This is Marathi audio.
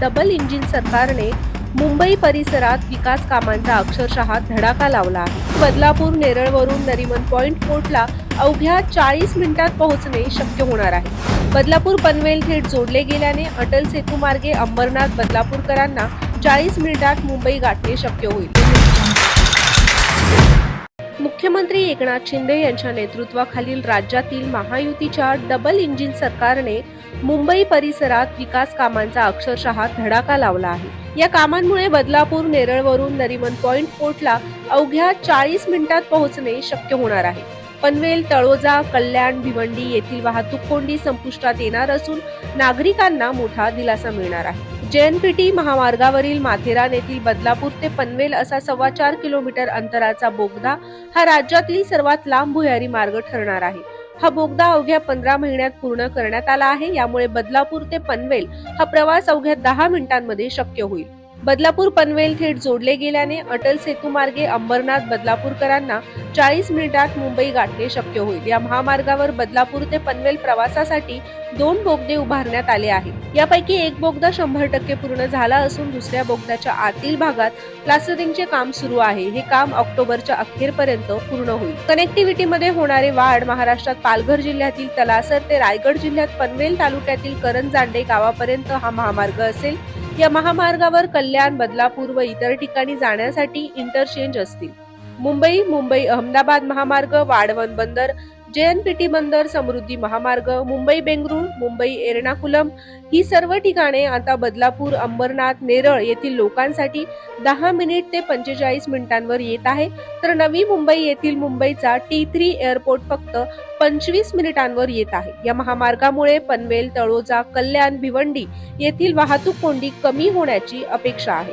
डबल इंजिन सरकारने मुंबई परिसरात विकास कामांचा अक्षरशः धडाका लावला आहे. बदलापूर नेरळवरून नरिमन पॉइंट पोर्टला अवघ्या चाळीस मिनिटात पोहोचणे शक्य होणार आहे. बदलापूर पनवेल थेट जोडले गेल्याने अटल सेतू मार्गे अंबरनाथ बदलापूरकरांना चाळीस मिनिटात मुंबई गाठणे शक्य होईल. मुख्यमंत्री एकनाथ शिंदे यांच्या नेतृत्वाखालील राज्यातील महायुतीच्या डबल इंजिन सरकारने मुंबई परिसरात विकास कामांचा अक्षरशः धडाका लावला आहे. या कामांमुळे बदलापूर नेरळवरून नरिमन पॉइंट पोर्टला अवघ्या चाळीस मिनिटात पोहोचणे शक्य होणार आहे. पनवेल तळोजा कल्याण भिवंडी येथील वाहतूक कोंडी संपुष्टात येणार असून नागरिकांना मोठा दिलासा मिळणार आहे. जेएनपीटी महामार्गावरील माथेरान येथील बदलापूर ते पनवेल असा सव्वा चार किलोमीटर अंतराचा बोगदा हा राज्यातील सर्वात लांब भुयारी मार्ग ठरणार आहे. हा बोगदा अवघ्या पंधरा महिन्यात पूर्ण करण्यात आला आहे. यामुळे बदलापूर ते पनवेल हा प्रवास अवघ्या दहा मिनिटांमध्ये शक्य होईल. बदलापूर पनवेल थेट जोडले गेल्याने अटल सेतू मार्गे अंबरनाथ बदलापूरकरांना चाळीस मिनिटात मुंबई गाठणे शक्य होईल. या महामार्गावर बदलापूर ते पनवेल प्रवासासाठी दोन बोगदे उभारण्यात आले आहेत. यापैकी एक बोगदा शंभर टक्के पूर्ण झाला असून दुसऱ्या बोगद्याच्या आतील भागात प्लास्टरिंगचे काम सुरू आहे. हे काम ऑक्टोबरच्या अखेरपर्यंत पूर्ण होईल. कनेक्टिव्हिटीमध्ये होणारे वाढ महाराष्ट्रात पालघर जिल्ह्यातील तलासर ते रायगड जिल्ह्यात पनवेल तालुक्यातील करंजांडे गावापर्यंत हा महामार्ग असेल. या महामार्गावर कल्याण बदलापूर व इतर ठिकाणी जाण्यासाठी इंटरचेंज असतील. मुंबई मुंबई अहमदाबाद महामार्ग वाढवण बंदर जेएनपीटी बंदर समृद्धी महामार्ग मुंबई बेंगळुरू मुंबई एर्णाकुलम ही सर्व ठिकाणे आता बदलापूर अंबरनाथ नेरळ येथील लोकांसाठी दहा मिनिट ते पंचेचाळीस मिनिटांवर येत आहे. तर नवी मुंबई येथील मुंबईचा टी थ्री एअरपोर्ट फक्त पंचवीस मिनिटांवर येत आहे. या महामार्गामुळे पनवेल तळोजा कल्याण भिवंडी येथील वाहतूक कोंडी कमी होण्याची अपेक्षा आहे.